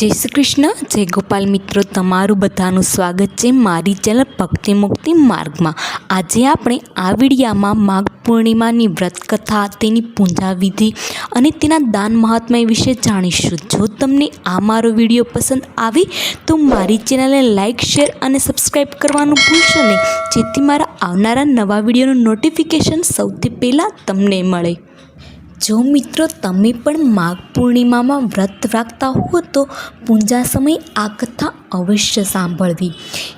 જય શ્રી કૃષ્ણ. જય ગોપાલ મિત્રો, તમારું બધાનું સ્વાગત છે મારી ચેનલ ભક્તિ મુક્તિ માર્ગમાં. આજે આપણે આ વિડીયામાં માઘ પૂર્ણિમાની વ્રત કથા, તેની પૂજા વિધિ અને તેના દાન મહાત્મય વિશે જાણીશું. જો તમને આ મારો વીડિયો પસંદ આવે, તો મારી ચેનલને લાઇક શેર અને સબસ્ક્રાઈબ કરવાનું ભૂલશો નહીં. જેથી મારા આવનારા નવા વિડીયોનું નોટિફિકેશન સૌથી પહેલાં તમને મળે. જો મિત્રો તમે પણ માઘ પૂર્ણિમામાં વ્રત રાખતા હો તો પૂજા સમયે આ કથા અવશ્ય સાંભળવી.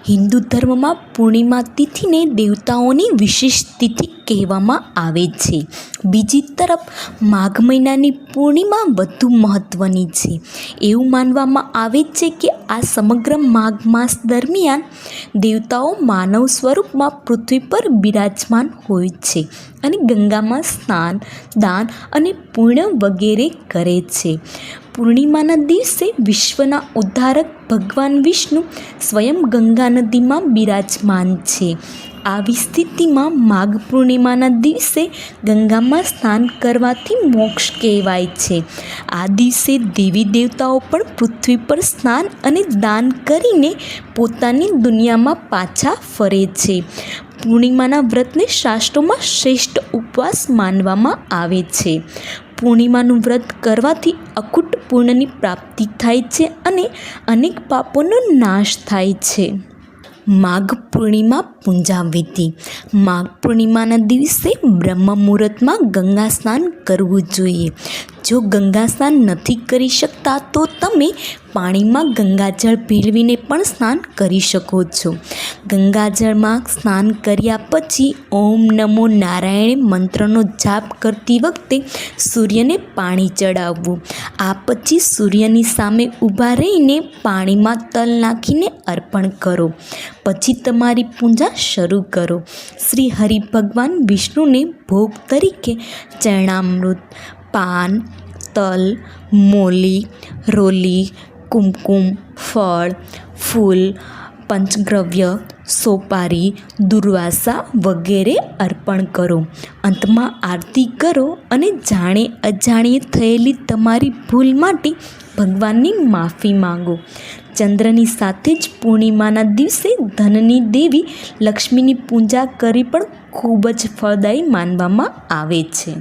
હિન્દુ ધર્મમાં પૂર્ણિમા તિથિને દેવતાઓની વિશેષ તિથિ કહેવામાં આવે છે. બીજી તરફ, માઘ મહિનાની પૂર્ણિમા વધુ મહત્ત્વની છે. એવું માનવામાં આવે છે કે આ સમગ્ર માઘ માસ દરમિયાન દેવતાઓ માનવ સ્વરૂપમાં પૃથ્વી પર બિરાજમાન હોય છે અને ગંગામાં સ્નાન, દાન અને પૂર્ણ વગેરે કરે છે. પૂર્ણિમાના દિવસે વિશ્વના ઉદ્ધારક ભગવાન વિષ્ણુ સ્વયં ગંગા નદીમાં બિરાજમાન છે. આવી સ્થિતિમાં માઘ પૂર્ણિમાના દિવસે ગંગામાં સ્નાન કરવાથી મોક્ષ કહેવાય છે. આ દિવસે દેવી દેવતાઓ પણ પૃથ્વી પર સ્નાન અને દાન કરીને પોતાની દુનિયામાં પાછા ફરે છે. પૂર્ણિમાના વ્રતને શાસ્ત્રોમાં શ્રેષ્ઠ ઉપવાસ માનવામાં આવે છે. પૂર્ણિમાનું વ્રત કરવાથી અખૂટ પૂર્ણની પ્રાપ્તિ થાય છે અને અનેક પાપોનો નાશ થાય છે. માઘ પૂર્ણિમા પૂંજાવિધિ. માઘ પૂર્ણિમાના દિવસે બ્રહ્મ મુહૂર્તમાં ગંગા સ્નાન કરવું જોઈએ. જો ગંગા સ્નાન નથી કરી શકતા, તો તમે પાણીમાં ગંગાજળ ભેળવીને પણ સ્નાન કરી શકો છો. ગંગાજળમાં સ્નાન કર્યા પછી ઓમ નમો નારાયણ મંત્રનો જાપ કરતી વખતે સૂર્યને પાણી ચડાવવું. આ પછી સૂર્યની સામે ઊભા રહીને પાણીમાં તલ નાખીને અર્પણ કરો. પછી તમારી પૂજા શરૂ કરો. શ્રી હરિ ભગવાન વિષ્ણુને ભોગ તરીકે ચરણામૃત પાન, તલ, મોલી, રોલી, કુમકુમ, ફળ, ફૂલ પંચગ્રવ્ય સોપારી, દુર્વાસા વગેરે અર્પણ કરો. અંતમાં આરતી કરો અને જાણે અજાણીએ થયેલી તમારી ભૂલ માટે ભગવાનની માફી માંગો. ચંદ્રની સાથે જ પૂર્ણિમાના દિવસે ધનની દેવી લક્ષ્મીની પૂજા કરી પણ ખૂબ જ ફળદાયી માનવામાં આવે છે.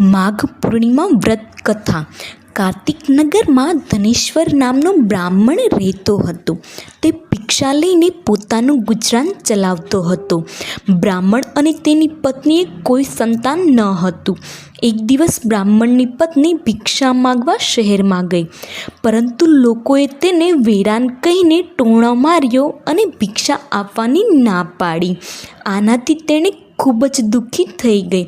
માઘ પૂર્ણિમા વ્રત કથા. કાર્તિક નગરમાં ધનેશ્વર નામનો બ્રાહ્મણ રહેતો હતો. તે ભિક્ષા લઈને પોતાનું ગુજરાન ચલાવતો હતો. બ્રાહ્મણ અને તેની પત્નીએ કોઈ સંતાન ન હતું. એક દિવસ બ્રાહ્મણની પત્ની ભિક્ષા માગવા શહેરમાં ગઈ. પરંતુ લોકોએ તેને વેરાન કહીને ટોણો માર્યો અને ભિક્ષા આપવાની ના પાડી. આનાથી તેણે ખૂબ જ દુઃખી થઈ ગઈ.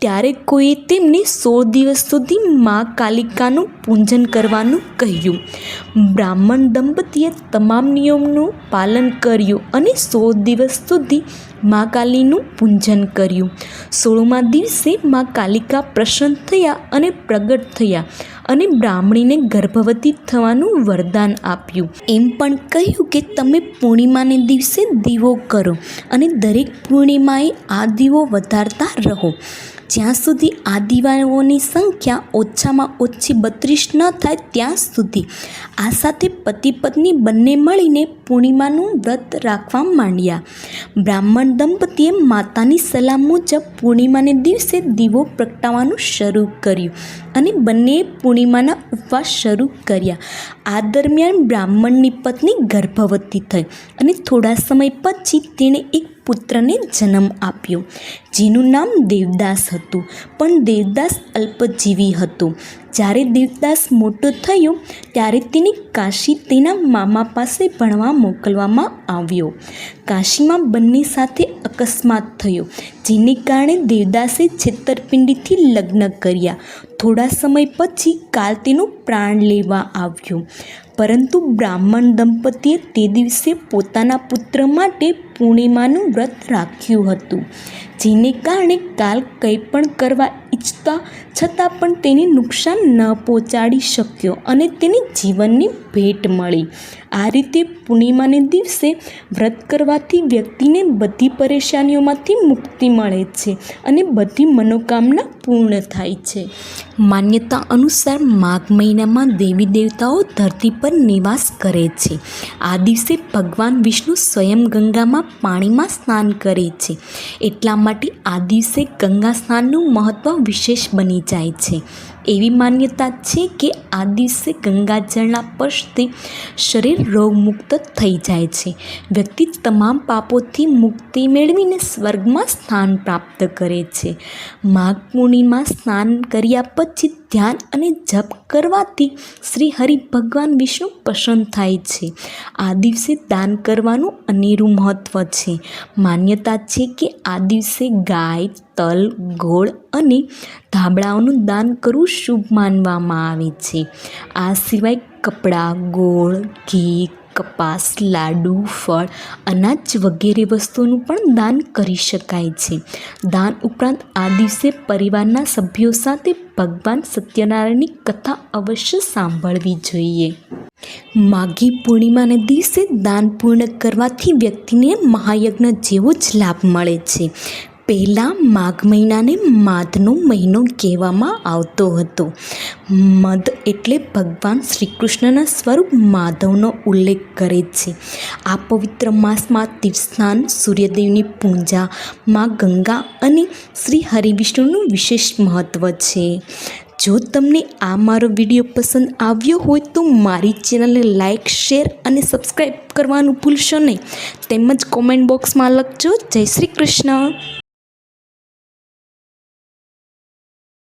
ત્યારે કોઈએ તેમને સોળ દિવસ સુધી મા કાલિકાનું પૂજન કરવાનું કહ્યું. બ્રાહ્મણ દંપતીએ તમામ નિયમનું પાલન કર્યું અને સોળ દિવસ સુધી મા કાલીનું પૂજન કર્યું. સોળમા દિવસે મા કાલિકા પ્રસન્ન થયા અને પ્રગટ થયા. અને બ્રાહ્મણીને ગર્ભવતી થવાનું વરદાન આપ્યું. એમ પણ કહ્યું કે તમે પૂર્ણિમાને દિવસે દીવો કરો અને દરેક પૂર્ણિમાએ આ દીવો વધારતા રહો. જ્યાં સુધી આ દીવાઓની સંખ્યા ઓછામાં ઓછી બત્રીસ ન થાય ત્યાં સુધી આ સાથે પતિ પત્ની બંને મળીને પૂર્ણિમાનું વ્રત રાખવા માંડ્યા. બ્રાહ્મણ દંપતીએ માતાની સલાહ મુજબ પૂર્ણિમાને દિવસે દીવો પ્રગટાવવાનું શરૂ કર્યું. અને બંનેએ પૂર્ણિમાના ઉપવાસ શરૂ કર્યા. આ દરમિયાન બ્રાહ્મણની પત્ની ગર્ભવતી થઈ અને થોડા સમય પછી તેણે એક પુત્રને જન્મ આપ્યો, જેનું નામ દેવદાસ હતું. પણ દેવદાસ અલ્પજીવી હતો. જ્યારે દેવદાસ મોટો થયો, ત્યારે તેને કાશી તેના મામા પાસે ભણવા મોકલવામાં આવ્યો. કાશીમાં બંને સાથે અકસ્માત થયો, જેને કારણે દેવદાસે છેતરપિંડીથી લગ્ન કર્યા. થોડા સમય પછી કાલ તેનો પ્રાણ લેવા આવ્યું. પરંતુ બ્રાહ્મણ દંપતીએ તે દિવસે પોતાના પુત્ર માટે પૂર્ણિમાનું વ્રત રાખ્યું હતું, જેને કારણે કાલ કંઈ પણ કરવા ઈચ્છતા છતાં પણ તેને નુકસાન ન પહોંચાડી શક્યો અને તેને જીવનની ભેટ મળી. આ રીતે પૂર્ણિમાને દિવસે વ્રત કરવાથી વ્યક્તિને બધી પરેશાનીઓમાંથી મુક્તિ મળે છે અને બધી મનોકામના પૂર્ણ થાય છે. માન્યતા અનુસાર માઘ મહિનામાં દેવી દેવતાઓ ધરતી પર નિવાસ કરે છે. આ દિવસે ભગવાન વિષ્ણુ સ્વયં ગંગામાં પાણીમાં સ્નાન કરે છે. એટલા માટે આ દિવસે ગંગા સ્નાનનું મહત્ત્વ વિશેષ બની જાય છે. એવી માન્યતા છે કે આ દિવસે ગંગાજળના સ્પર્શથી શરીર રોગમુક્ત થઈ જાય છે. વ્યક્તિ તમામ પાપોથી મુક્તિ મેળવીને સ્વર્ગમાં સ્થાન પ્રાપ્ત કરે છે. માઘ પૂર્ણિમા સ્નાન કર્યા પછી ધ્યાન અને જપ કરવાથી શ્રી હરિ ભગવાન વિષ્ણુ પસંદ થાય છે. આ દિવસે દાન કરવાનું અનેરું મહત્ત્વ છે. માન્યતા છે કે આ દિવસે ગાય, તલ, ગોળ અને ધાબળાઓનું દાન કરવું શુભ માનવામાં આવે છે. આ સિવાય કપડાં, ગોળ, ઘી કપાસ, લાડુ, ફળ, અનાજ વગેરે વસ્તુનું પણ દાન કરી શકાય છે. દાન ઉપરાંત આ દિવસે પરિવારના સભ્યો સાથે ભગવાન સત્યનારાયણની કથા અવશ્ય સાંભળવી જોઈએ. માઘી પૂર્ણિમાને દિવસે દાન પૂર્ણ કરવાથી વ્યક્તિને મહાયજ્ઞ જેવો જ લાભ મળે છે. પહેલાં માઘ મહિનાને માધનો મહિનો કહેવામાં આવતો હતો. મધ એટલે ભગવાન શ્રી કૃષ્ણના સ્વરૂપ માધવનો ઉલ્લેખ કરે છે. આ પવિત્ર માસમાં તીર્થસ્નાન સૂર્યદેવની પૂજા, માં ગંગા અને શ્રી હરિવિષ્ણુનું વિશેષ મહત્ત્વ છે. જો તમને આ મારો વીડિયો પસંદ આવ્યો હોય તો મારી ચેનલને લાઇક શેર અને સબસ્ક્રાઈબ કરવાનું ભૂલશો નહીં. તેમજ કોમેન્ટ બોક્સમાં લખજો, જય શ્રી કૃષ્ણ.